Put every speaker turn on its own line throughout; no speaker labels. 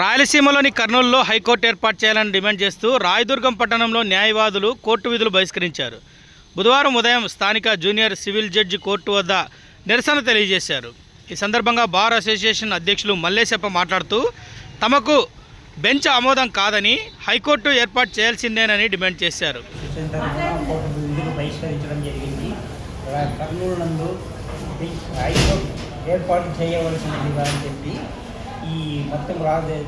రాయలసీమలోని కర్నూలులో హైకోర్టు ఏర్పాటు చేయాలని డిమాండ్ చేస్తూ రాయదుర్గం పట్టణంలో న్యాయవాదులు కోర్టు విధులు బహిష్కరించారు. బుధవారం ఉదయం స్థానిక జూనియర్ సివిల్ జడ్జి కోర్టు వద్ద నిరసన తెలియజేశారు. ఈ సందర్భంగా బార్ అసోసియేషన్ అధ్యక్షులు మల్లేశప్ప మాట్లాడుతూ తమకు బెంచ్ ఆమోదం కాదని హైకోర్టు ఏర్పాటు చేయాల్సిందేనని డిమాండ్ చేశారు.
ఏర్పాటు చేయవలసినదిగా అని చెప్పి ఈ మొత్తం రాజే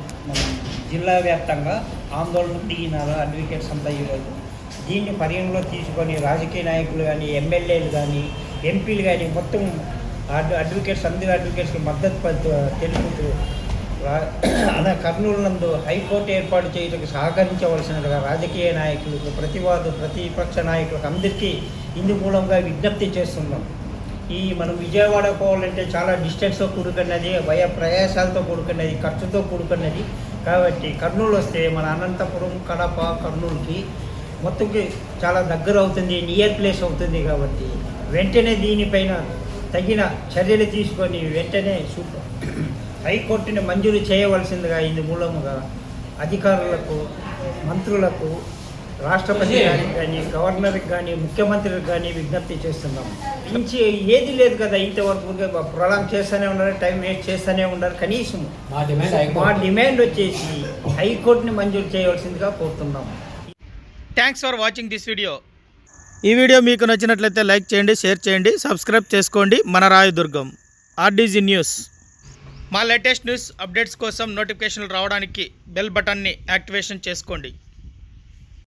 జిల్లా వ్యాప్తంగా ఆందోళన దిగినారు అడ్వకేట్స్ అంతా ఈరోజు. దీన్ని పరిగణలో తీసుకొని రాజకీయ నాయకులు కానీ ఎమ్మెల్యేలు కానీ ఎంపీలు కానీ మొత్తం అడ్వ అడ్వకేట్స్ అందరి అడ్వకేట్స్కి మద్దతు తెలుపుతూ రా- అలా కర్నూలు నందు హైకోర్టు ఏర్పాటు చేయడానికి సహకరించవలసినట్టుగా రాజకీయ నాయకులకు ప్రతివాదు ప్రతిపక్ష నాయకులకు అందరికీ ఇందు మూలంగా విజ్ఞప్తి చేస్తున్నాం. ఈ మనం విజయవాడ పోవాలంటే చాలా డిస్టెన్స్తో కూడుకున్నది వయ ప్రయాసాలతో కూడుకున్నది ఖర్చుతో కూడుకున్నది. కాబట్టి కర్నూలు వస్తే మన అనంతపురం కడప కర్నూలుకి మొత్తంకి చాలా దగ్గర అవుతుంది నియర్ ప్లేస్ అవుతుంది కాబట్టి వెంటనే దీనిపైన తగిన చర్యలు తీసుకొని వెంటనే సూపర్. హైకోర్టుని మంజూరు చేయవలసిందిగా ఇందు మూలముగా అధికారులకు మంత్రులకు రాష్ట్రపతి గారికి కానీ గవర్నర్కి కానీ ముఖ్యమంత్రికి కానీ విజ్ఞప్తి చేస్తున్నాం. నుంచి ఏది లేదు కదా ఇంతవరకు ప్రొలాంగ్ చేస్తూనే ఉన్నారు టైం వేస్ట్ చేస్తూనే ఉన్నారు కనీసం
మా.
డిమాండ్ వచ్చేసి హైకోర్టుని మంజూరు చేయవలసిందిగా కోరుతున్నాం.
Thanks for watching this video ఈ వీడియో మీకు నచ్చినట్లయితే లైక్ చేయండి షేర్ చేయండి సబ్స్క్రైబ్ చేసుకోండి. మన రాయదుర్గం ఆర్డీజీ న్యూస్. మా లేటెస్ట్ న్యూస్ అప్డేట్స్ కోసం నోటిఫికేషన్లు రావడానికి బెల్ బటన్ని యాక్టివేషన్ చేసుకోండి.